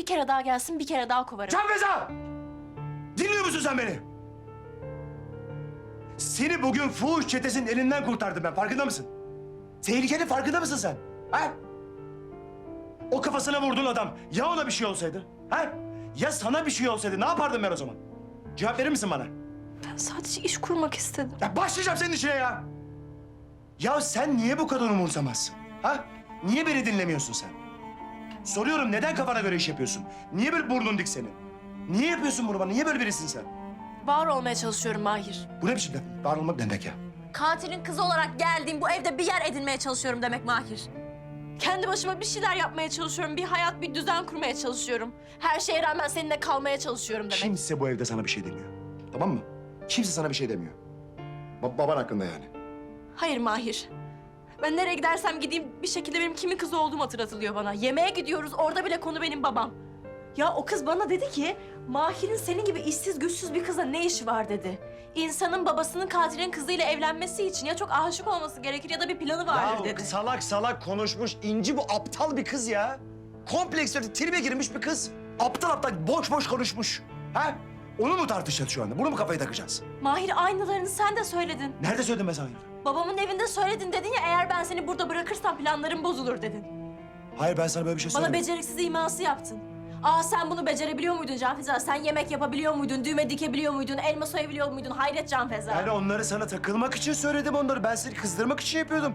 Bir kere daha gelsin, bir kere daha kovarım. Can Feza! Dinliyor musun sen beni? Seni bugün fuhuş çetesinin elinden kurtardım ben. Farkında mısın? Tehlikenin farkında mısın sen? Ha? O kafasına vurduğun adam ya ona bir şey olsaydı? Ha? Ya sana bir şey olsaydı ne yapardım ben o zaman? Cevap verir misin bana? Ben sadece iş kurmak istedim. Ya başlayacağım senin işine ya. Ya sen niye bu kadar umursamazsın? Ha? Niye beni dinlemiyorsun sen? Soruyorum neden kafana göre iş yapıyorsun? Niye böyle burnun dik senin? Niye yapıyorsun bunu bana? Niye böyle birisin sen? Var olmaya çalışıyorum Mahir. Bu ne biçim laf? Var olmak demek ya? Katilin kızı olarak geldiğim bu evde bir yer edinmeye çalışıyorum demek Mahir. Kendi başıma bir şeyler yapmaya çalışıyorum. Bir hayat, bir düzen kurmaya çalışıyorum. Her şeye rağmen seninle kalmaya çalışıyorum demek. Kimse bu evde sana bir şey demiyor. Tamam mı? Kimse sana bir şey demiyor. Ba- baban hakkında yani. Hayır Mahir. Ben nereye gidersem gideyim bir şekilde benim kimin kızı olduğum hatırlatılıyor bana. Yemeğe gidiyoruz orada bile konu benim babam. Ya o kız bana dedi ki Mahir'in senin gibi işsiz güçsüz bir kızla ne işi var dedi. İnsanın babasının katilin kızıyla evlenmesi için ya çok aşık olması gerekir ya da bir planı vardır dedi. salak salak konuşmuş İnci bu aptal bir kız ya. Kompleksleri tribe girmiş bir kız. Aptal aptal boş boş konuşmuş. Ha? Onu mu tartışacağız şu anda? Bunu mu kafaya takacağız? Mahir aynılarını sen de söyledin. Nerede söyledim ben sana? Babamın evinde söyledin dedin ya eğer ben seni burada bırakırsam planlarım bozulur dedin. Hayır ben sana böyle bir şey Bana söylemedim. beceriksiz iması yaptın. Aa sen bunu becerebiliyor muydun Can Feza? Sen yemek yapabiliyor muydun? Düğme dikebiliyor muydun? Elma soyabiliyor muydun? Hayret Can Feza. Yani onları sana takılmak için söyledim onları. Ben seni kızdırmak için yapıyordum.